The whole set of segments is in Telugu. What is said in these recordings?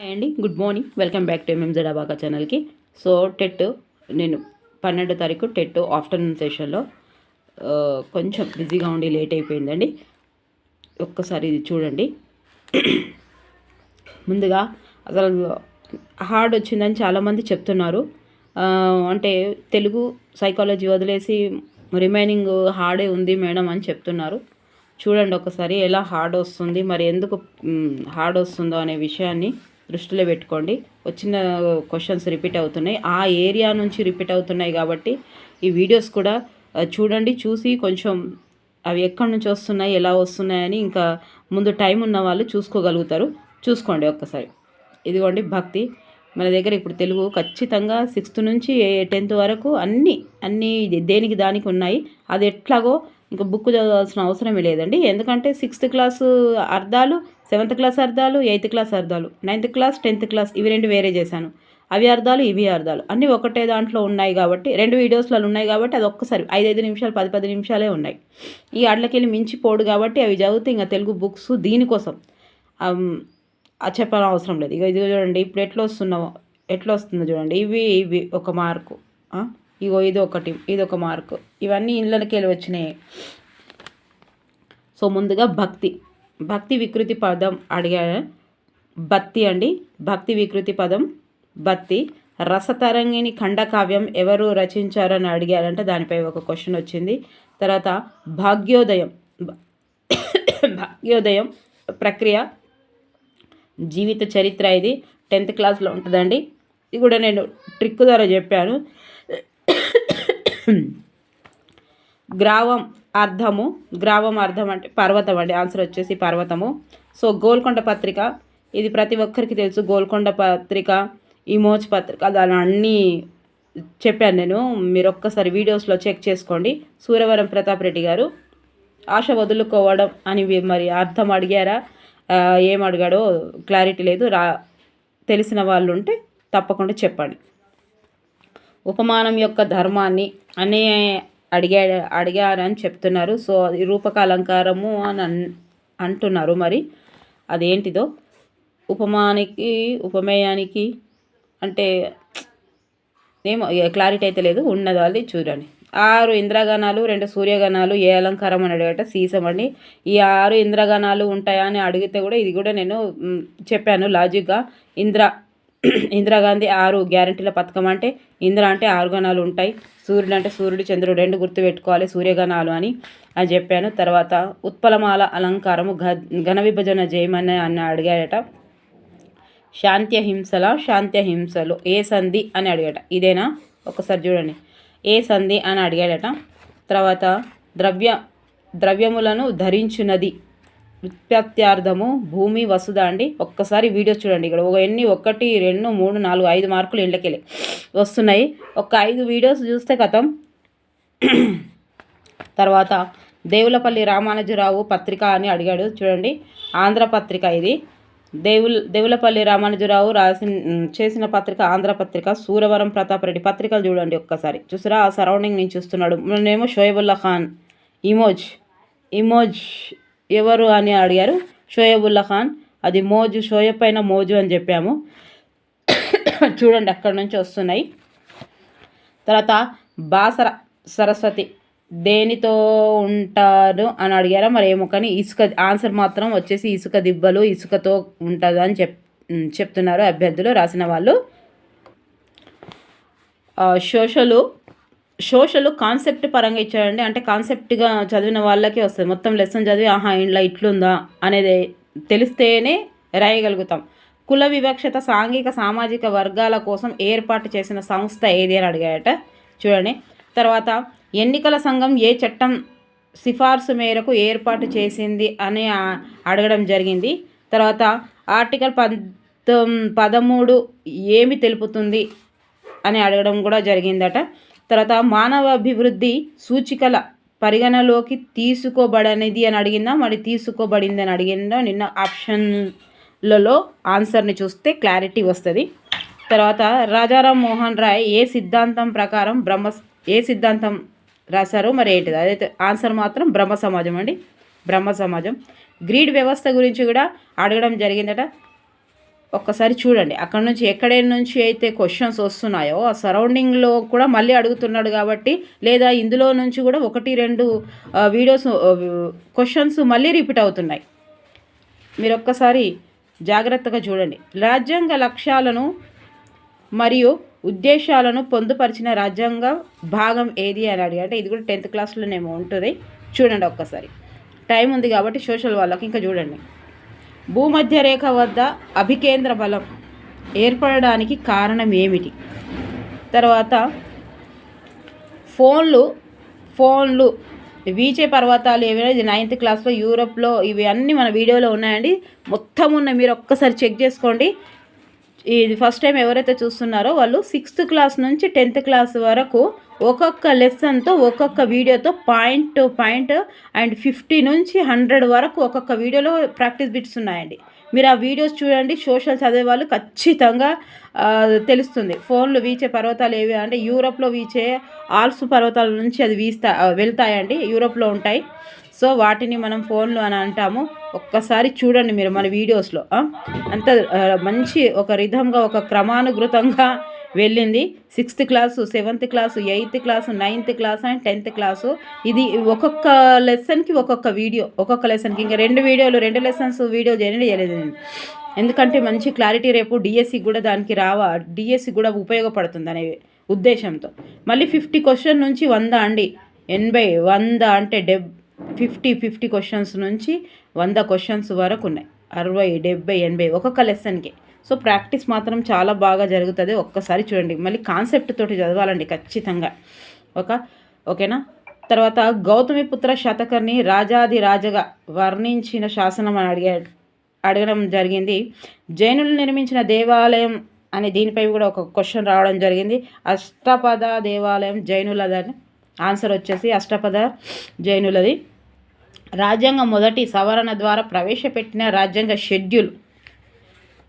హాయ్ అండి good morning. Welcome back to MM జడాబాగా ఛానల్కి. సో టెట్ నేను పన్నెండో తారీఖు టెట్ ఆఫ్టర్నూన్ సెషన్లో కొంచెం బిజీగా ఉండి లేట్ అయిపోయిందండి. ఒక్కసారి ఇది చూడండి. ముందుగా అసలు హార్డ్ వచ్చిందని చాలామంది చెప్తున్నారు. అంటే తెలుగు సైకాలజీ వదిలేసి రిమైనింగ్ హార్డే ఉంది మేడం అని చెప్తున్నారు. చూడండి ఒకసారి ఎలా హార్డ్ వస్తుంది మరి ఎందుకు హార్డ్ వస్తుందో అనే విషయాన్ని దృష్టిలో పెట్టుకోండి. వచ్చిన క్వశ్చన్స్ రిపీట్ అవుతున్నాయి. ఆ ఏరియా నుంచి రిపీట్ అవుతున్నాయి కాబట్టి ఈ వీడియోస్ కూడా చూడండి చూసి కొంచెం అవి ఎక్కడి నుంచి వస్తున్నాయి ఎలా వస్తున్నాయని ఇంకా ముందు టైం ఉన్న వాళ్ళు చూసుకోగలుగుతారు. చూసుకోండి ఒక్కసారి. ఇదిగోండి భక్తి. మన దగ్గర ఇప్పుడు తెలుగు ఖచ్చితంగా సిక్స్త్ నుంచి టెన్త్ వరకు అన్నీ అన్నీ దేనికి దానికి ఉన్నాయి. అది ఎట్లాగో ఇంకా బుక్ చదవాల్సిన అవసరమే లేదండి. ఎందుకంటే సిక్స్త్ క్లాసు అర్థాలు సెవెంత్ క్లాస్ అర్థాలు ఎయిత్ క్లాస్ అర్థాలు నైన్త్ క్లాస్ టెన్త్ క్లాస్ ఇవి రెండు వేరే చేశాను. అవి అర్థాలు ఇవి అర్థాలు. అన్నీ ఒకటే దాంట్లో ఉన్నాయి కాబట్టి రెండు వీడియోస్లలో ఉన్నాయి కాబట్టి అది ఒక్కసారి ఐదు ఐదు నిమిషాలు పది పది నిమిషాలే ఉన్నాయి. ఈ అడ్లకెళ్ళి మించిపోడు కాబట్టి అవి చదివితే ఇంకా తెలుగు బుక్స్ దీనికోసం చెప్పాలని అవసరం లేదు. ఇక ఇది చూడండి ఇప్పుడు ఎట్లా వస్తున్నావో ఎట్లా వస్తుందో చూడండి. ఇవి ఇవి ఒక మార్కు ఇగో ఇది ఒకటి ఇది ఒక మార్కు. ఇవన్నీ ఇళ్ళకి వెళ్ళి వచ్చినాయి. సో ముందుగా భక్తి. భక్తి వికృతి పదం అడిగా భక్తి అండి. భక్తి వికృతి పదం భక్తి. రసతరంగిణి ఖండకావ్యం ఎవరు రచించారని అడిగారంటే దానిపై ఒక క్వశ్చన్ వచ్చింది. తర్వాత భాగ్యోదయం. భాగ్యోదయం ప్రక్రియ జీవిత చరిత్ర ఇది. టెన్త్ క్లాస్లో ఉంటుందండి. ఇది కూడా నేను ట్రిక్ ద్వారా చెప్పాను. గ్రావం అర్థము గ్రావం అర్థం అంటే పర్వతం అండి. ఆన్సర్ వచ్చేసి పర్వతము. సో గోల్కొండ పత్రిక ఇది ప్రతి ఒక్కరికి తెలుసు. గోల్కొండ పత్రిక ఇమోజ్ పత్రిక దాని అన్నీ చెప్పాను నేను. మీరు ఒక్కసారి వీడియోస్లో చెక్ చేసుకోండి. సూర్యవరం ప్రతాప్ రెడ్డి గారు ఆశ వదులుకోవడం అని మరి అర్థం అడిగారా? ఏమడిగాడో ఏం అడిగాడో క్లారిటీ లేదు. రా తెలిసిన వాళ్ళు ఉంటే తప్పకుండా చెప్పండి. ఉపమానం యొక్క ధర్మాన్ని అనే అడిగా అడిగారని చెప్తున్నారు. సో అది రూపక అలంకారము అని అన్- అంటున్నారు మరి. అదేంటిదో? ఉపమానికి ఉపమేయానికి అంటే ఏమో క్లారిటీ అయితే లేదు. ఉన్నది చూడండి. ఆరు ఇంద్రగణాలు రెండు సూర్యగణాలు ఏ అలంకారం అని అడిగట? సీసం అండి. ఈ ఆరు ఇంద్రగణాలు ఉంటాయా అని అడిగితే కూడా ఇది కూడా నేను చెప్పాను లాజిక్గా. ఇంద్ర ఇందిరాగాంధీ ఆరు గ్యారంటీల పథకం అంటే ఇంద్ర అంటే ఆరు గణాలు ఉంటాయి. సూర్యుడు అంటే సూర్యుడు చంద్రుడు రెండు గుర్తు పెట్టుకోవాలి సూర్యగణాలు అని. అని చెప్పాను. తర్వాత ఉత్పలమాల అలంకారము ఘ ఘన విభజన జయమని అని అడిగాడట. శాంత్యహింసల హింసల ఏ సంధి అని అడిగాట. ఇదేనా? ఒకసారి చూడండి. ఏ సంధి అని అడిగాడట. తర్వాత ద్రవ్య ద్రవ్యములను ధరించున్నది ఉత్పత్త్యార్థము భూమి వసుధ అండి. ఒక్కసారి వీడియో చూడండి. ఇక్కడ ఒక ఎన్ని? ఒకటి రెండు మూడు నాలుగు ఐదు మార్కులు ఇండ్లకెళ్ళి వస్తున్నాయి. ఒక ఐదు వీడియోస్ చూస్తే కథం. తర్వాత దేవులపల్లి రామానుజరావు పత్రిక అని అడిగాడు. చూడండి. ఆంధ్ర పత్రిక ఇది. దేవుల్ దేవులపల్లి రామానుజరావు రాసిన చేసిన పత్రిక ఆంధ్ర పత్రిక. సూరవరం ప్రతాపరెడ్డి పత్రికలు చూడండి ఒక్కసారి. చూసారా? ఆ సరౌండింగ్ నుంచి చూస్తున్నాడు. నేనేమో షోయబుల్లా ఖాన్. ఇమోజ్. ఇమోజ్. ఎవరు అని అడిగారు. షోయబుల్లా ఖాన్ అది మోజు షోయబ్ పైన మోజు అని చెప్పాము. చూడండి అక్కడ నుంచి వస్తున్నాయి. తర్వాత బాసర సరస్వతి దేనితో ఉంటారు అని అడిగారా? మరి ఏమో కానీ ఇసుక ఆన్సర్ మాత్రం వచ్చేసి ఇసుక దిబ్బలు ఇసుకతో ఉంటుంది అని చెప్ చెప్తున్నారు అభ్యర్థులు రాసిన వాళ్ళు. సోషలు సోషల్ కాన్సెప్ట్ పరంగా ఇచ్చాడండి. అంటే కాన్సెప్ట్గా చదివిన వాళ్ళకే వస్తుంది. మొత్తం లెసన్ చదివి ఆహా ఇంట్లో ఇట్లుందా? అనేది తెలిస్తేనే రాయగలుగుతాం. కుల వివక్షత సాంఘిక సామాజిక వర్గాల కోసం ఏర్పాటు చేసిన సంస్థ ఏది అని అడిగాయట చూడండి. తర్వాత ఎన్నికల సంఘం ఏ చట్టం సిఫార్సు మేరకు ఏర్పాటు చేసింది? అని అడగడం జరిగింది. తర్వాత ఆర్టికల్ పంతొమ్ పదమూడు ఏమి తెలుపుతుంది? అని అడగడం కూడా జరిగిందట. తర్వాత మానవ అభివృద్ధి సూచికల పరిగణలోకి తీసుకోబడనిది అని అడిగిందా. మరి తీసుకోబడింది అని అడిగిందా? నిన్న ఆప్షన్లలో ఆన్సర్ని చూస్తే క్లారిటీ వస్తుంది. తర్వాత రాజారాం మోహన్ రాయ్ ఏ సిద్ధాంతం ప్రకారం బ్రహ్మ ఏ సిద్ధాంతం రాశారో మరి ఏంటిది? అదైతే ఆన్సర్ మాత్రం బ్రహ్మ సమాజం అండి. బ్రహ్మ సమాజం. గ్రీడ్ వ్యవస్థ గురించి కూడా అడగడం జరిగిందట. ఒక్కసారి చూడండి. అక్కడ నుంచి ఎక్కడ నుంచి అయితే క్వశ్చన్స్ వస్తున్నాయో ఆ సరౌండింగ్లో కూడా మళ్ళీ అడుగుతున్నాడు కాబట్టి లేదా ఇందులో నుంచి కూడా ఒకటి రెండు వీడియోస్ క్వశ్చన్స్ మళ్ళీ రిపీట్ అవుతున్నాయి. మీరు ఒక్కసారి జాగ్రత్తగా చూడండి. రాజ్యాంగ లక్ష్యాలను మరియు ఉద్దేశాలను పొందుపరిచిన రాజ్యాంగ భాగం ఏది అని అడిగంటే అంటే ఇది కూడా టెన్త్ క్లాస్లోనేమో ఉంటుంది. చూడండి ఒక్కసారి. టైం ఉంది కాబట్టి సోషల్ వాళ్ళకి ఇంకా చూడండి. భూమధ్య రేఖ వద్ద అభికేంద్ర బలం ఏర్పడడానికి కారణం ఏమిటి? తర్వాత ఫోన్లు ఫోన్లు వీచే పర్వతాలు ఏమైనా ఇది నైన్త్ క్లాస్లో యూరోప్లో ఇవి అన్నీ మన వీడియోలో ఉన్నాయండి. మొత్తం ఉన్న మీరు ఒక్కసారి చెక్ చేసుకోండి. ఇది ఫస్ట్ టైం ఎవరైతే చూస్తున్నారో వాళ్ళు సిక్స్త్ క్లాస్ నుంచి టెన్త్ క్లాస్ వరకు ఒక్కొక్క లెసన్తో ఒక్కొక్క వీడియోతో point to point and fifty నుంచి హండ్రెడ్ వరకు ఒక్కొక్క వీడియోలో ప్రాక్టీస్ బిట్స్ ఉన్నాయండి. మీరు ఆ వీడియోస్ చూడండి సోషల్ చదివే వాళ్ళు ఖచ్చితంగా తెలుస్తుంది. ఫోన్లు వీచే పర్వతాలు ఏవి అంటే యూరోప్లో వీచే ఆల్స్ పర్వతాల నుంచి అది వీస్తా వెళ్తాయండి. యూరోప్లో ఉంటాయి. సో వాటిని మనం ఫోన్లు అని అంటాము. ఒక్కసారి చూడండి మీరు మన వీడియోస్లో. అంత మంచి ఒక రిధంగా ఒక క్రమానుగృతంగా వెళ్ళింది. Sixth class seventh class eighth class ninth class and tenth class. ఇది ఒక్కొక్క లెసన్కి ఒక్కొక్క వీడియో ఒక్కొక్క లెసన్కి. ఇంకా రెండు వీడియోలు రెండు లెసన్స్ వీడియో చేయలేదు చేయలేదు నేను. ఎందుకంటే మంచి క్లారిటీ రేపు డిఎస్సి కూడా దానికి రావా డిఎస్సి కూడా ఉపయోగపడుతుంది అనే ఉద్దేశంతో. మళ్ళీ ఫిఫ్టీ క్వశ్చన్ నుంచి వంద అండి. ఎనభై వంద అంటే డెబ్ ఫిఫ్టీ ఫిఫ్టీ క్వశ్చన్స్ నుంచి వంద క్వశ్చన్స్ వరకు ఉన్నాయి. అరవై డెబ్బై ఎనభై ఒక్కొక్క లెసన్కి. సో ప్రాక్టీస్ మాత్రం చాలా బాగా జరుగుతుంది. ఒక్కసారి చూడండి. మళ్ళీ కాన్సెప్ట్ తోటి చదవాలండి ఖచ్చితంగా. ఒక ఓకేనా? తర్వాత గౌతమిపుత్ర శతకర్ని రాజాది రాజగా వర్ణించిన శాసనం అని అడిగాడు అడగడం జరిగింది. జైనులు నిర్మించిన దేవాలయం అనే దీనిపై కూడా ఒక క్వశ్చన్ రావడం జరిగింది. అష్టపద దేవాలయం జైనులదని ఆన్సర్ వచ్చేసి అష్టపద జైనులది. రాజ్యాంగం మొదటి సవరణ ద్వారా ప్రవేశపెట్టిన రాజ్యాంగ షెడ్యూల్.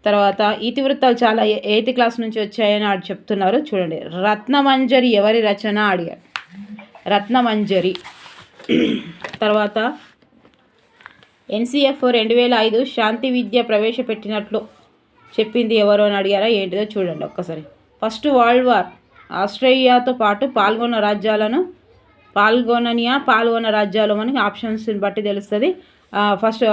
తర్వాత ఇతివృత్తాలు చాలా ఎయిత్ క్లాస్ నుంచి వచ్చాయని ఆడు చెప్తున్నారు. చూడండి. రత్నమంజరి ఎవరి రచన అడిగారు రత్నమంజరి. తర్వాత ఎన్సీఎఫ్ రెండు వేల ఐదు శాంతి విద్య ప్రవేశపెట్టినట్లు చెప్పింది ఎవరు అని అడిగారా? ఏంటిదో చూడండి ఒక్కసారి. First world war. ఆస్ట్రేలియాతో పాటు పాల్గొన్న రాజ్యాలను పాల్గొననియా పాల్గొన రాజ్యాలు మనకి ఆప్షన్స్ని బట్టి తెలుస్తుంది. ఫస్ట్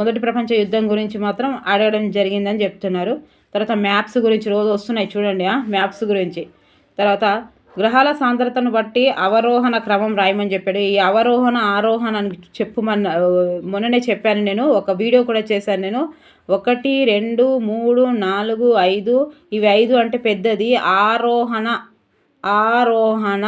మొదటి ప్రపంచ యుద్ధం గురించి మాత్రం అడగడం జరిగిందని చెప్తున్నారు. తర్వాత మ్యాప్స్ గురించి రోజు వస్తున్నాయి చూడండి ఆ మ్యాప్స్ గురించి. తర్వాత గ్రహాల సాంద్రతను బట్టి అవరోహణ క్రమం రాయమని చెప్పాడు. ఈ అవరోహణ ఆరోహణ అని చెప్పుమన్న మొన్ననే చెప్పాను నేను ఒక వీడియో కూడా చేశాను నేను. ఒకటి రెండు మూడు నాలుగు ఐదు ఇవి ఐదు అంటే పెద్దది. ఆరోహణ ఆరోహణ.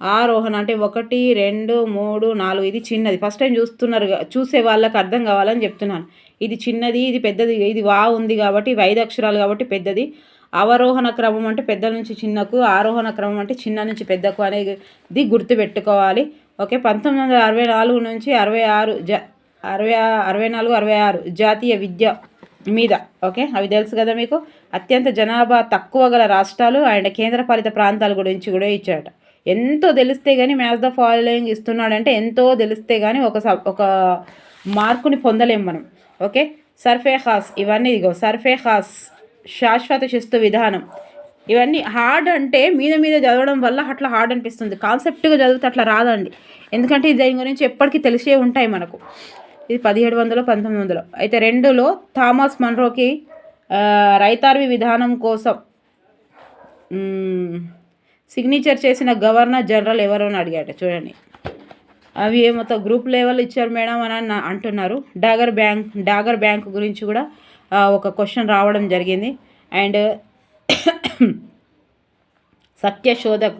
ఆరోహణ అంటే ఒకటి రెండు మూడు నాలుగు ఇది చిన్నది. ఫస్ట్ టైం చూస్తున్నారు చూసే వాళ్ళకి అర్థం కావాలని చెప్తున్నాను. ఇది చిన్నది ఇది పెద్దది ఇది వా ఉంది కాబట్టి ఇవి ఐదు అక్షరాలు కాబట్టి పెద్దది. అవరోహణ క్రమం అంటే పెద్ద నుంచి చిన్నకు ఆరోహణ క్రమం అంటే చిన్న నుంచి పెద్దకు అనేది గుర్తుపెట్టుకోవాలి. ఓకే పంతొమ్మిది వందల అరవై నాలుగు నుంచి అరవై ఆరు జ అరవై అరవై నాలుగు అరవై ఆరు జాతీయ విద్య మీద ఓకే అవి తెలుసు కదా మీకు? అత్యంత జనాభా తక్కువ గల రాష్ట్రాలు అండ్ కేంద్రపాలిత ప్రాంతాల గురించి కూడా ఇచ్చారట. ఎంతో తెలిస్తే కానీ మ్యాథ్స్ ద ఫాలోయింగ్ ఇస్తున్నాడంటే ఎంతో తెలిస్తే కానీ ఒక సబ్ ఒక మార్కుని పొందలేం మనం. ఓకే? సర్ఫే ఖాస్ ఇవన్నీ ఇదిగో సర్ఫే ఖాస్ శాశ్వత శిస్తు విధానం. ఇవన్నీ హార్డ్ అంటే మీద మీద చదవడం వల్ల అట్లా హార్డ్ అనిపిస్తుంది. కాన్సెప్ట్గా చదివితే అట్లా రాదండి. ఎందుకంటే ఇది దీని గురించి ఎప్పటికీ తెలిసే ఉంటాయి మనకు. ఇది పదిహేడు వందలు పంతొమ్మిది వందలు. అయితే రెండులో థామస్ మన్రోకి రైతార్వి విధానం కోసం సిగ్నేచర్ చేసిన గవర్నర్ జనరల్ ఎవరు అని అడిగాట చూడండి. అవి మొత్తం గ్రూప్ లెవెల్ ఇచ్చారు మేడం అని అంటున్నారు. డాగర్ బ్యాంక్ డాగర్ బ్యాంక్ గురించి కూడా ఒక క్వశ్చన్ రావడం జరిగింది. అండ్ సత్యశోధక్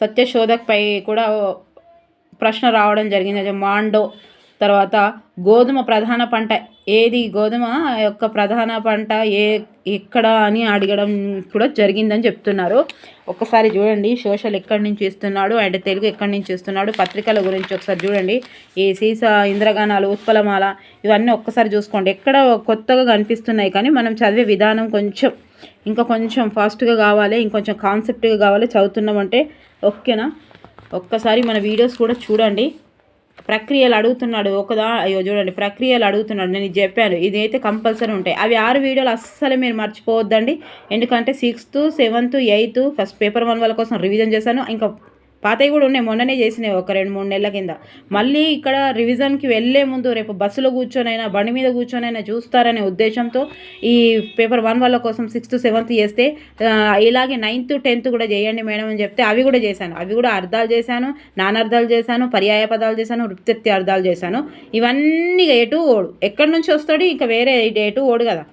సత్యశోధక్ పై కూడా ప్రశ్న రావడం జరిగింది. అదే మాండో తర్వాత గోధుమ ప్రధాన పంట. ఏది గోధుమ? యొక్క ప్రధాన పంట ఏ ఎక్కడ అని అడగడం కూడా జరిగిందని చెప్తున్నారు. ఒక్కసారి చూడండి సోషల్ ఎక్కడి నుంచి ఇస్తున్నాడు అండ్ తెలుగు ఎక్కడి నుంచి ఇస్తున్నాడు పత్రికల గురించి ఒకసారి చూడండి. ఈ సీసా ఇంద్రగానాలు ఉత్పలమాల ఇవన్నీ ఒక్కసారి చూసుకోండి. ఎక్కడ కొత్తగా కనిపిస్తున్నాయి కానీ మనం చదివే విధానం కొంచెం ఇంకా కొంచెం ఫాస్ట్గా కావాలి ఇంకొంచెం కాన్సెప్ట్గా కావాలి చదువుతున్నామంటే ఓకేనా? ఒక్కసారి మన వీడియోస్ కూడా చూడండి. ప్రక్రియలు అడుగుతున్నాడు ఒకదా అయ్యో చూడండి ప్రక్రియలు అడుగుతున్నాడు నేను ఇది చెప్పాను ఇదైతే కంపల్సరీ ఉంటాయి. అవి ఆరు వీడియోలు అస్సలు మీరు మర్చిపోవద్దండి. ఎందుకంటే sixth seventh eighth first paper one వాళ్ళ కోసం రివిజన్ చేశాను. ఇంకా పాతవి కూడా ఉన్నాయి. మొన్ననే చేసినాయి ఒక రెండు మూడు నెలల కింద. మళ్ళీ ఇక్కడ రివిజన్కి వెళ్ళే ముందు రేపు బస్సులో కూర్చొనైనా బండి మీద కూర్చొనైనా చూస్తారనే ఉద్దేశంతో ఈ పేపర్ వన్ వాళ్ళ కోసం సిక్స్త్ సెవెంత్ చేస్తే ఇలాగే నైన్త్ టెన్త్ కూడా చేయండి మేడం అని చెప్తే అవి కూడా చేశాను. అవి కూడా అర్థాలు చేశాను నానార్థాలు చేశాను పర్యాయ పదాలు చేశాను వృత్తి అర్థాలు చేశాను. ఇవన్నీ ఎటు ఓడు. ఎక్కడి నుంచి వస్తాడు ఇంకా వేరే ఎటు ఓడు కదా.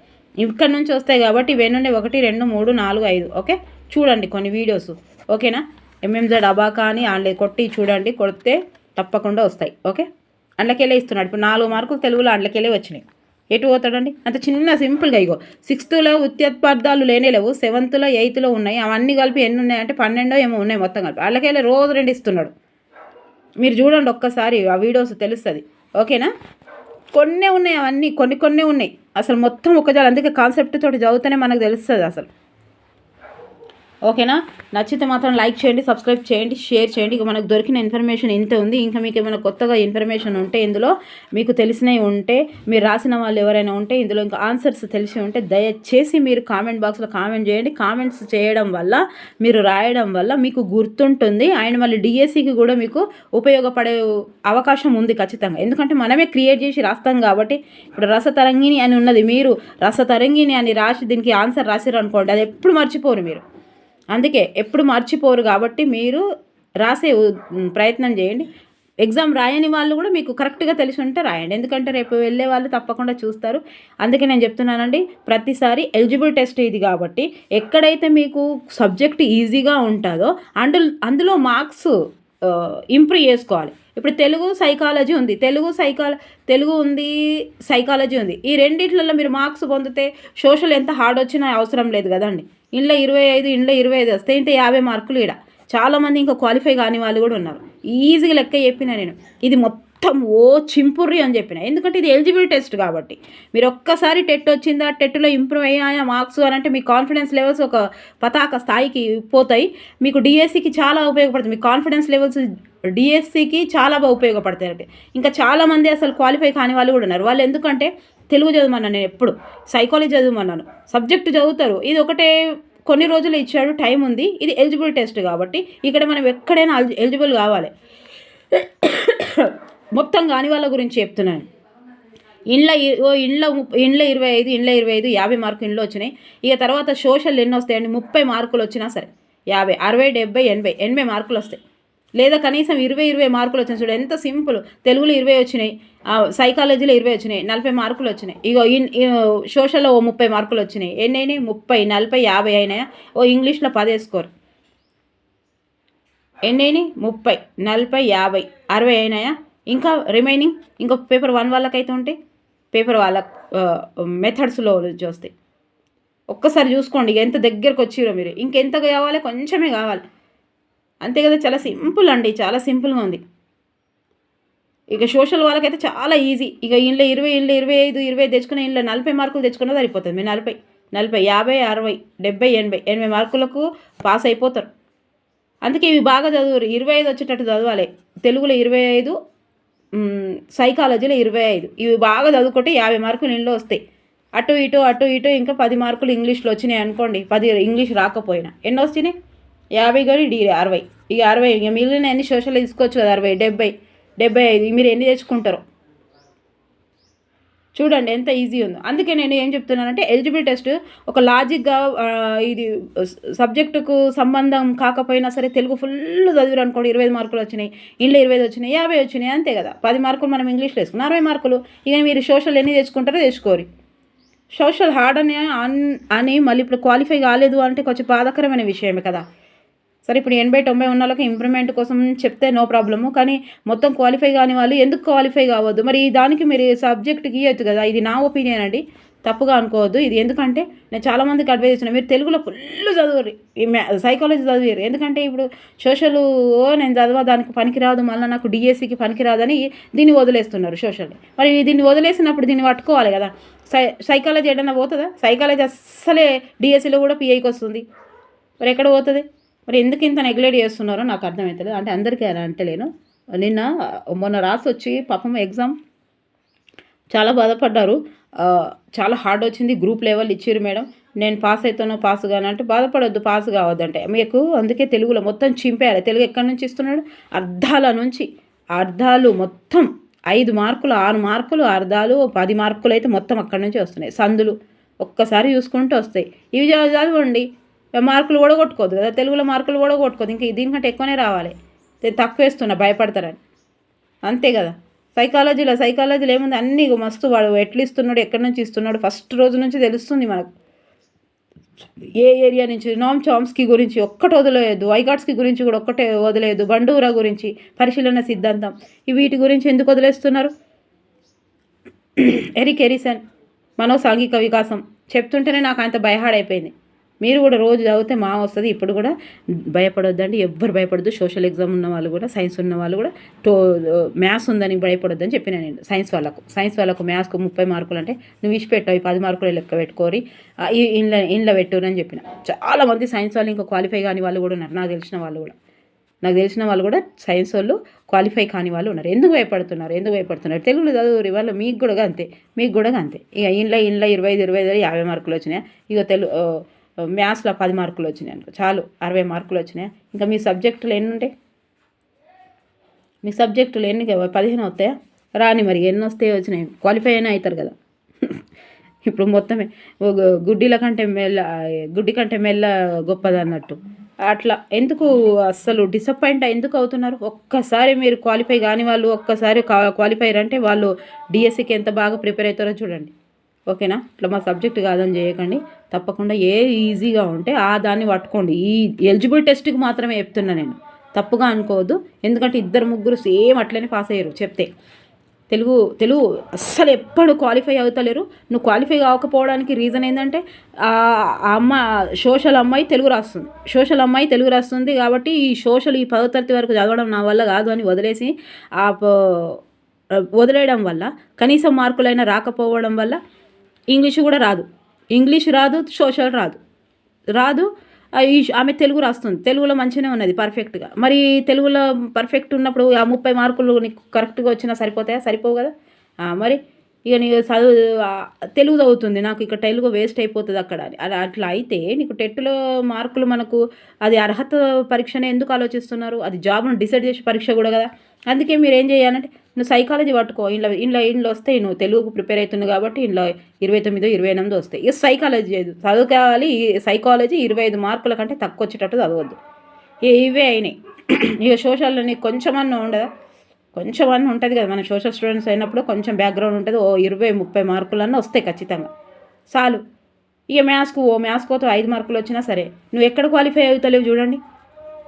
ఇక్కడ నుంచి వస్తాయి కాబట్టి ఇవన్నీ ఒకటి రెండు మూడు నాలుగు ఐదు. ఓకే? చూడండి కొన్ని వీడియోస్ ఓకేనా? ఎంఎంజెడ్ అబాకా అని అందులో కొట్టి చూడండి కొడితే తప్పకుండా వస్తాయి. ఓకే? అందులోకెళ్ళే ఇస్తున్నాడు. ఇప్పుడు నాలుగు మార్కులు తెలుగులో అందులోకెళ్ళే వచ్చినాయి. ఎటు పోతాడండి? అంత చిన్న సింపుల్గా ఇగో. సిక్స్త్లో ఉత్పత్తార్థాలు లేనే లేవు. సెవెంత్లో ఎయిత్లో ఉన్నాయి. అవన్నీ కలిపి ఎన్ని ఉన్నాయంటే పన్నెండో ఏమో ఉన్నాయి మొత్తం కలిపి. అందులోకెళ్ళి రోజు రెండు ఇస్తున్నాడు. మీరు చూడండి ఒక్కసారి ఆ వీడియోస్ తెలుస్తుంది. ఓకేనా? కొన్నే ఉన్నాయి అవన్నీ కొన్ని కొన్నే ఉన్నాయి. అసలు మొత్తం ఒకజాలి అందుకే కాన్సెప్ట్ తోటి చదివితేనే మనకు తెలుస్తుంది అసలు. ఓకేనా? నచ్చితే మాత్రం లైక్ చేయండి సబ్స్క్రైబ్ చేయండి షేర్ చేయండి. ఇక మనకు దొరికిన ఇన్ఫర్మేషన్ ఇంత ఉంది. ఇంకా మీకు ఏమైనా కొత్తగా ఇన్ఫర్మేషన్ ఉంటే ఇందులో మీకు తెలిసినవి ఉంటే మీరు రాసిన వాళ్ళు ఎవరైనా ఉంటే ఇందులో ఇంకా ఆన్సర్స్ తెలిసి ఉంటే దయచేసి మీరు కామెంట్ బాక్స్లో కామెంట్ చేయండి. కామెంట్స్ చేయడం వల్ల మీరు రాయడం వల్ల మీకు గుర్తుంటుంది. అండ్ మళ్ళీ డిఎస్సికి కూడా మీకు ఉపయోగపడే అవకాశం ఉంది ఖచ్చితంగా. ఎందుకంటే మనమే క్రియేట్ చేసి రాస్తాం కాబట్టి ఇప్పుడు రసతరంగిణి అని ఉన్నది మీరు రసతరంగిణి అని రాసి దీనికి ఆన్సర్ రాసిరు అనుకోండి అది ఎప్పుడు మర్చిపోరు మీరు. అందుకే ఎప్పుడు మర్చిపోరు కాబట్టి మీరు రాసే ప్రయత్నం చేయండి. ఎగ్జామ్ రాయని వాళ్ళు కూడా మీకు కరెక్ట్గా తెలిసి ఉంటే రాయండి. ఎందుకంటే రేపు వెళ్ళే వాళ్ళు తప్పకుండా చూస్తారు. అందుకే నేను చెప్తున్నానండి ప్రతిసారి ఎలిజిబుల్ టెస్ట్ ఇది కాబట్టి ఎక్కడైతే మీకు సబ్జెక్ట్ ఈజీగా ఉంటుందో అందు అందులో మార్క్స్ ఇంప్రూవ్ చేసుకోవాలి. ఇప్పుడు తెలుగు సైకాలజీ ఉంది. తెలుగు సైకాల తెలుగు ఉంది సైకాలజీ ఉంది. ఈ రెండిట్లలో మీరు మార్క్స్ పొందితే సోషల్ ఎంత హార్డ్ వచ్చినా అవసరం లేదు కదండి. ఇంట్లో ఇరవై ఐదు ఇంట్లో ఇరవై ఐదు వస్తే ఇంత యాభై మార్కులు ఈడ. చాలామంది ఇంకా క్వాలిఫై కాని వాళ్ళు కూడా ఉన్నారు. ఈజీగా లెక్క చెప్పిన నేను. ఇది మొత్తం ఓ చింపుర్రి అని చెప్పిన. ఎందుకంటే ఇది ఎలిజిబుల్ టెస్ట్ కాబట్టి. మీరు ఒక్కసారి టెట్ వచ్చిందా టెట్లో ఇంప్రూవ్ అయ్యాయా మార్క్స్ అని అంటే మీ కాన్ఫిడెన్స్ లెవెల్స్ ఒక పతాక స్థాయికి పోతాయి. మీకు డిఎస్సికి చాలా ఉపయోగపడుతుంది. మీ కాన్ఫిడెన్స్ లెవెల్స్ డిఎస్సికి చాలా బాగా ఉపయోగపడతాయి ఇంకా చాలామంది అసలు క్వాలిఫై కాని వాళ్ళు కూడా ఉన్నారు. వాళ్ళు ఎందుకంటే తెలుగు చదవమన్నాను నేను ఎప్పుడు. సైకాలజీ చదవమన్నాను. సబ్జెక్టు చదువుతారు. ఇది ఒకటే కొన్ని రోజులు ఇచ్చాడు టైం ఉంది. ఇది ఎలిజిబుల్ టెస్ట్ కాబట్టి ఇక్కడ మనం ఎక్కడైనా ఎలిజిబుల్ కావాలి. మొత్తం కాని వాళ్ళ గురించి చెప్తున్నాను. ఇండ్ల ఓ ఇండ్ల ఇండ్ల ఇరవై ఐదు ఇండ్ల ఇరవై ఐదు యాభై మార్కులు ఇండ్లు వచ్చినాయి. ఇక తర్వాత సోషల్ ఎన్ని వస్తాయండి? ముప్పై మార్కులు వచ్చినా సరే యాభై అరవై డెబ్బై ఎనభై ఎనభై మార్కులు వస్తాయి. లేదా కనీసం ఇరవై ఇరవై మార్కులు వచ్చినాయి చూడు ఎంత సింపుల్. తెలుగులో ఇరవై వచ్చినాయి ఆ, సైకాలజీలో ఇరవై వచ్చినాయి నలభై మార్కులు వచ్చినాయి. ఇగో ఇన్ సోషల్లో ఓ ముప్పై మార్కులు వచ్చినాయి. ఎన్ని అయినాయి ముప్పై నలభై యాభై అయినాయా? ఓ ఇంగ్లీష్లో పదేసుకోరు వేసుకోరు ఎన్ని ముప్పై నలభై యాభై అరవై అయినాయా? ఇంకా రిమైనింగ్ ఇంకో పేపర్ వన్ వాళ్ళకైతే ఉంటాయి. పేపర్ వాళ్ళ మెథడ్స్లో చూస్తే ఒక్కసారి చూసుకోండి ఎంత దగ్గరకు వచ్చిరో మీరు. ఇంకెంత కావాలి? కొంచెమే కావాలి. అంతే కదా చాలా సింపుల్ అండి చాలా సింపుల్గా ఉంది. ఇక సోషల్ వాళ్ళకైతే చాలా ఈజీ. ఇక ఇంట్లో ఇరవై ఇంట్లో ఇరవై ఐదు ఇరవై తెచ్చుకుని ఇంట్లో నలభై మార్కులు తెచ్చుకున్నా సరిపోతుంది. మీరు నలభై నలభై యాభై అరవై డెబ్బై ఎనభై ఎనభై మార్కులకు పాస్ అయిపోతారు. అందుకే ఇవి బాగా చదువురు. ఇరవై ఐదు వచ్చేటట్టు చదవాలి. తెలుగులో ఇరవై ఐదు సైకాలజీలో ఇరవై ఐదు. ఇవి బాగా చదువుకుంటే యాభై మార్కులు ఇంట్లో వస్తాయి. అటు ఇటు అటు ఇటు ఇంకా పది మార్కులు ఇంగ్లీష్లో వచ్చినాయి అనుకోండి పది ఇంగ్లీష్ రాకపోయినా. ఎన్ని వస్తున్నాయి యాభై కానీ డి అరవై. ఇక అరవై ఇక మిగిలిన ఎన్ని సోషల్ తీసుకోవచ్చు కదా అరవై డెబ్బై డెబ్బై ఐదు మీరు ఎన్ని తెచ్చుకుంటారు. చూడండి ఎంత ఈజీ ఉందో. అందుకే నేను ఏం చెప్తున్నానంటే ఎలిజిబిలి టెస్ట్ ఒక లాజిక్గా ఇది సబ్జెక్టుకు సంబంధం కాకపోయినా సరే తెలుగు ఫుల్ చదివారు అనుకోండి ఇరవై మార్కులు వచ్చినాయి ఇంట్లో ఇరవై వచ్చినాయి యాభై వచ్చినాయి అంతే కదా. పది మార్కులు మనం ఇంగ్లీష్లో వేసుకున్నాం అరవై మార్కులు. ఇక మీరు సోషల్ ఎన్ని తెచ్చుకుంటారో తెచ్చుకోరు. సోషల్ హార్డ్ అని అన్- అని మళ్ళీ ఇప్పుడు క్వాలిఫై కాలేదు అంటే కొంచెం బాధాకరమైన విషయమే కదా. సరే ఇప్పుడు ఎనభై తొంభై ఉన్న వాళ్ళకి ఇంప్రూవ్మెంట్ కోసం చెప్తే నో ప్రాబ్లము కానీ మొత్తం క్వాలిఫై కాని వాళ్ళు ఎందుకు క్వాలిఫై కావద్దు? మరి దానికి మీరు సబ్జెక్ట్ గీయొచ్చు కదా? ఇది నా ఒపీనియన్ అండి. తప్పుగా అనుకోవద్దు. ఇది ఎందుకంటే నేను చాలామందికి అడ్వైజ్ ఇచ్చిన మీరు తెలుగులో ఫుల్ చదువురు ఈ మ్యా సైకాలజీ చదివారు ఎందుకంటే ఇప్పుడు సోషల్ ఓ నేను చదవ దానికి పనికిరాదు. మళ్ళీ నాకు డిఎస్సికి పనికిరాదని దీన్ని వదిలేస్తున్నారు సోషల్ మరి దీన్ని వదిలేసినప్పుడు దీన్ని పట్టుకోవాలి కదా? సై సైకాలజీ ఏదైనా పోతుందా? సైకాలజీ అస్సలే డిఎస్సిలో కూడా పిఐకి వస్తుంది. మరి ఎక్కడ పోతుంది? మరి ఎందుకు ఇంత నెగ్లెక్ట్ చేస్తున్నారో నాకు అర్థమవుతలేదు అంటే అందరికీ అలా అంటలేను నిన్న మొన్న రాసి వచ్చి పాపం ఎగ్జామ్ చాలా బాధపడ్డారు. చాలా హార్డ్ వచ్చింది. గ్రూప్ లెవెల్ ఇచ్చారు మేడం. నేను పాస్ అవుతానో పాస్ కాను అంటే బాధపడొద్దు పాస్ కావద్దంటే. మీకు అందుకే తెలుగులో మొత్తం చింపేయాలి. తెలుగు ఎక్కడి నుంచి ఇస్తున్నాడు? అర్థాల నుంచి. అర్థాలు మొత్తం. ఐదు మార్కులు ఆరు మార్కులు అర్థాలు పది మార్కులు అయితే మొత్తం అక్కడి నుంచి వస్తున్నాయి. సందులు ఒక్కసారి చూసుకుంటూ వస్తాయి. ఇవి చదవండి. మార్కులు కూడా కొట్టుకోదు కదా తెలుగులో మార్కులు కూడా కొట్టుకోదు. ఇంకా దీనికంటే ఎక్కువనే రావాలి. తక్కువ వేస్తున్నా భయపడతారని. అంతే కదా. సైకాలజీలో సైకాలజీలో ఏముంది? అన్నీ మస్తు వాడు ఎట్లా ఇస్తున్నాడు ఎక్కడి నుంచి ఇస్తున్నాడు ఫస్ట్ రోజు నుంచి తెలుస్తుంది మనకు. ఏ ఏరియా నుంచి? నామ్ చామ్స్కి గురించి ఒక్కటి వదిలేదు. ఐగాట్స్కి గురించి కూడా ఒక్కటే వదిలేదు. బండూరా గురించి పరిశీలన సిద్ధాంతం. ఈ వీటి గురించి ఎందుకు వదిలేస్తున్నారు? ఎరిక్ ఎరిసన్ మనోసాంఘిక వికాసం. చెప్తుంటేనే నాకు అంత భయహాడైపోయింది. మీరు కూడా రోజు చదివితే మా వస్తుంది ఇప్పుడు కూడా భయపడొద్దండి. ఎవ్వరు భయపడద్దు. సోషల్ ఎగ్జామ్ ఉన్న వాళ్ళు కూడా సైన్స్ ఉన్న వాళ్ళు కూడా టో మ్యాథ్స్ ఉందని భయపడొద్దని చెప్పిన నేను సైన్స్ వాళ్ళకు. సైన్స్ వాళ్ళకు మ్యాథ్స్కు ముప్పై మార్కులు అంటే నువ్వు ఇచ్చి పెట్టావు పది మార్కులు లెక్క పెట్టుకోరి ఇండ్ల ఇండ్ల పెట్టురని చెప్పిన. చాలా మంది సైన్స్ వాళ్ళు ఇంకా క్వాలిఫై కాని వాళ్ళు కూడా ఉన్నారు నాకు తెలిసిన వాళ్ళు కూడా. నాకు తెలిసిన వాళ్ళు కూడా సైన్స్ వాళ్ళు క్వాలిఫై కాని వాళ్ళు ఉన్నారు. ఎందుకు భయపడుతున్నారు? ఎందుకు భయపడుతున్నారు? తెలుగులో చదువు వాళ్ళు మీకు కూడా అంతే మీకు కూడా అంతే. ఇక ఇంట్లో ఇంట్లో ఇరవై ఐదు ఇరవై ఐదు యాభై మార్కులు వచ్చినాయి? ఇక తెలుగు మ్యాథ్స్లో పది మార్కులు వచ్చినాయి అనుకో. చాలు అరవై మార్కులు వచ్చినాయి. ఇంకా మీ సబ్జెక్టులు ఎన్ని ఉంటాయి మీ సబ్జెక్టులు ఎన్ని పదిహేను వస్తాయా? రాని మరి ఎన్ని వస్తాయి వచ్చినాయి. క్వాలిఫై అయినా అవుతారు కదా. ఇప్పుడు మొత్తమే. ఓ గుడ్డిల కంటే మెల్ల గుడ్డి కంటే మెల్ల గొప్పది అన్నట్టు. అట్లా ఎందుకు అస్సలు డిసప్పాయింట్ ఎందుకు అవుతున్నారు? ఒక్కసారి మీరు క్వాలిఫై కాని వాళ్ళు ఒక్కసారి క్వాలిఫై అంటే వాళ్ళు డిఎస్సికి ఎంత బాగా ప్రిపేర్ అవుతారో చూడండి. ఓకేనా? ఇట్లా మా సబ్జెక్ట్ కాదని చేయకండి. తప్పకుండా ఏ ఈజీగా ఉంటే ఆ దాన్ని పట్టుకోండి. ఈ ఎలిజిబుల్ టెస్ట్కి మాత్రమే చెప్తున్నా నేను. తప్పుగా అనుకోవద్దు. ఎందుకంటే ఇద్దరు ముగ్గురు సేమ్ అట్లనే పాస్ అయ్యారు చెప్తే. తెలుగు తెలుగు అస్సలు ఎప్పుడు క్వాలిఫై అవుతలేరు. నువ్వు క్వాలిఫై కాకపోవడానికి రీజన్ ఏంటంటే ఆ అమ్మ సోషల్ అమ్మాయి తెలుగు రాస్తుంది. సోషల్ అమ్మాయి తెలుగు రాస్తుంది కాబట్టి ఈ సోషల్ ఈ పదో తరగతి వరకు చదవడం నా వల్ల కాదు అని వదిలేసి ఆ వదిలేయడం వల్ల కనీసం మార్కులైనా రాకపోవడం వల్ల ఇంగ్లీషు కూడా రాదు. ఇంగ్లీష్ రాదు సోషల్ రాదు. రాదు ఆ ఈ ఆమె తెలుగు రాస్తుంది. తెలుగులో మంచిగానే ఉన్నది పర్ఫెక్ట్గా. మరి తెలుగులో పర్ఫెక్ట్ ఉన్నప్పుడు ఆ ముప్పై మార్కులు నీకు కరెక్ట్గా వచ్చినా సరిపోతాయా? సరిపోవు కదా? మరి ఇక నీకు చదువు తెలుగు చదువుతుంది. నాకు ఇక తెలుగు వేస్ట్ అయిపోతుంది అక్కడ. అలా అట్లా అయితే నీకు టెట్లో మార్కులు మనకు అది అర్హత పరీక్షనే ఎందుకు ఆలోచిస్తున్నారు? అది జాబ్ను డిసైడ్ చేసే పరీక్ష కూడా కదా. అందుకే మీరు ఏం చేయాలంటే నువ్వు సైకాలజీ పట్టుకో. ఇంట్లో ఇంట్లో ఇంట్లో వస్తాయి నువ్వు తెలుగుకు ప్రిపేర్ అవుతున్నావు కాబట్టి ఇంట్లో ఇరవై తొమ్మిదో ఇరవై ఎనిమిదో వస్తాయి. ఇక సైకాలజీ చదువుకోవాలి సైకాలజీ ఇరవై ఐదు మార్కుల కంటే తక్కువ వచ్చేటట్టు చదవద్దు. ఇవే అయినాయి. ఇక సోషల్లో నీకు కొంచెమన్నా ఉండదా? కొంచెం అన్న ఉంటుంది కదా మన సోషల్ స్టూడెంట్స్ అయినప్పుడు కొంచెం బ్యాక్గ్రౌండ్ ఉంటుంది. ఓ ఇరవై ముప్పై మార్కులన్నా వస్తాయి ఖచ్చితంగా. చాలు. ఇక మ్యాథ్స్కు ఓ మ్యాథ్స్ పోతే ఐదు మార్కులు వచ్చినా సరే నువ్వు ఎక్కడ క్వాలిఫై అవుతలేవు చూడండి.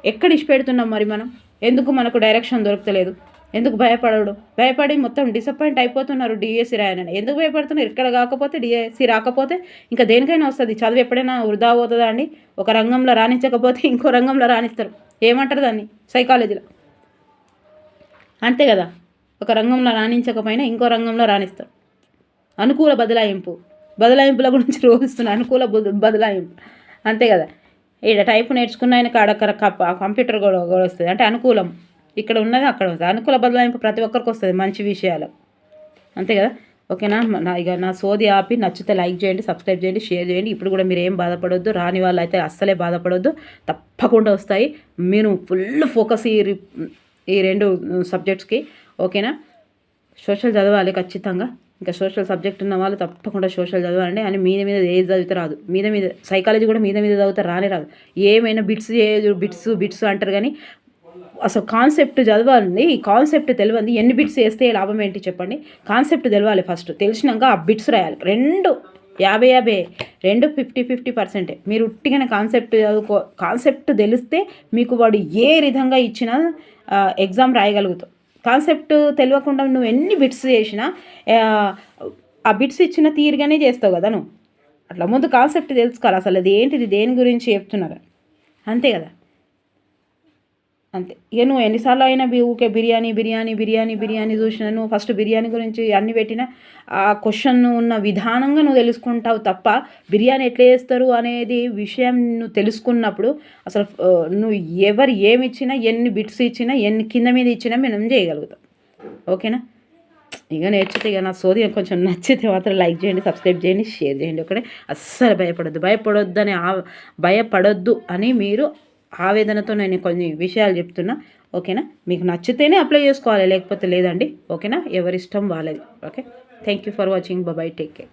ఎక్కడ ఇష్ట పెడుతున్నాం మరి మనం? ఎందుకు మనకు డైరెక్షన్ దొరకలేదు ఎందుకు భయపడడు? భయపడి మొత్తం డిసప్పాయింట్ అయిపోతున్నారు డిఎస్సి రాయనని. ఎందుకు భయపడుతున్నారు? ఇక్కడ కాకపోతే డిఎస్సి రాకపోతే ఇంకా దేనికైనా వస్తుంది. చదువు ఎప్పుడైనా వృధా అవుతుందా అండి? ఒక రంగంలో రాణించకపోతే ఇంకో రంగంలో రాణిస్తారు. ఏమంటారు దాన్ని? సైకాలజీలో అంతే కదా. ఒక రంగంలో రాణించకపోయినా ఇంకో రంగంలో రాణిస్తారు అనుకూల బదలాయింపు. బదలాయింపుల గురించి రోధిస్తున్న అనుకూల బదలాయింపు. అంతే కదా. ఇక్కడ టైప్ నేర్చుకున్న ఆయన కాడ కంప్యూటర్ కూడా కూడా వస్తుంది. అంటే అనుకూలం. ఇక్కడ ఉన్నది అక్కడ వస్తుంది. అనుకూల బదలాయింపు ప్రతి ఒక్కరికి వస్తుంది మంచి విషయాలు. అంతే కదా. ఓకేనా? నా ఇక నా సోది ఆపి నచ్చితే లైక్ చేయండి సబ్స్క్రైబ్ చేయండి షేర్ చేయండి. ఇప్పుడు కూడా మీరు ఏం బాధపడొద్దు. రాని వాళ్ళు అయితే అస్సలే బాధపడొద్దు. తప్పకుండా వస్తాయి. మీరు ఫుల్ ఫోకస్ ఈ రెండు సబ్జెక్ట్స్కి ఓకేనా? సోషల్ చదవాలి ఖచ్చితంగా. ఇంకా సోషల్ సబ్జెక్ట్ ఉన్న వాళ్ళు తప్పకుండా సోషల్ చదవాలండి. అని మీద మీద ఏది చదివితే రాదు. మీద మీద సైకాలజీ కూడా మీద మీద చదివితే రానే రాదు. ఏమైనా బిట్స్ బిట్స్ బిట్స్ అంటారు కానీ అసలు కాన్సెప్ట్ చదవాలండి. ఈ కాన్సెప్ట్ తెలియంది. ఎన్ని బిట్స్ వేస్తే లాభం ఏంటి చెప్పండి? కాన్సెప్ట్ తెలవాలి ఫస్ట్ తెలిసినాక ఆ బిట్స్ రాయాలి. రెండు యాభై యాభై. రెండు ఫిఫ్టీ ఫిఫ్టీ పర్సెంటే. మీరు ఉట్టిగానే కాన్సెప్ట్ చదువుకో కాన్సెప్ట్ తెలిస్తే మీకు వాడు ఏ విధంగా ఇచ్చినా ఎగ్జామ్ రాయగలుగుతావు. కాన్సెప్ట్ తెలియకుండా నువ్వు ఎన్ని బిట్స్ చేసినా ఆ, ఆ బిట్స్ ఇచ్చిన తీరుగానే చేస్తావు కదా నువ్వు. అట్లా ముందు కాన్సెప్ట్ తెలుసుకోవాలి. అసలు అది ఏంటిది? దేని గురించి చెప్తున్నారు? అంతే కదా? అంతే. ఇక నువ్వు ఎన్నిసార్లు అయినా ఊకే బిర్యానీ బిర్యానీ బిర్యానీ బిర్యానీ చూసినా నువ్వు ఫస్ట్ బిర్యానీ గురించి అన్ని పెట్టినా ఆ క్వశ్చన్ ఉన్న విధానంగా నువ్వు తెలుసుకుంటావు తప్ప బిర్యానీ ఎట్లా చేస్తారు అనేది విషయం నువ్వు తెలుసుకున్నప్పుడు అసలు నువ్వు ఎవరు ఏమి ఇచ్చినా ఎన్ని బిట్స్ ఇచ్చినా ఎన్ని కింద మీద ఇచ్చినా మనం చేయగలుగుతాం ఓకేనా? ఇక నేర్చితే ఇక నా సోది కొంచెం నచ్చితే మాత్రం లైక్ చేయండి సబ్స్క్రైబ్ చేయండి షేర్ చేయండి ఒకటే అస్సలు భయపడొద్దు. భయపడొద్దు అని భయపడొద్దు అని మీరు ఆవేదనతో నేను కొన్ని విషయాలు చెప్తున్నా ఓకేనా? మీకు నచ్చితేనే అప్లై చేసుకోవాలి లేకపోతే లేదండి ఓకేనా? ఎవరిష్టం వాళ్ళది okay? Thank you for watching బాబాయ్ టేక్ కేర్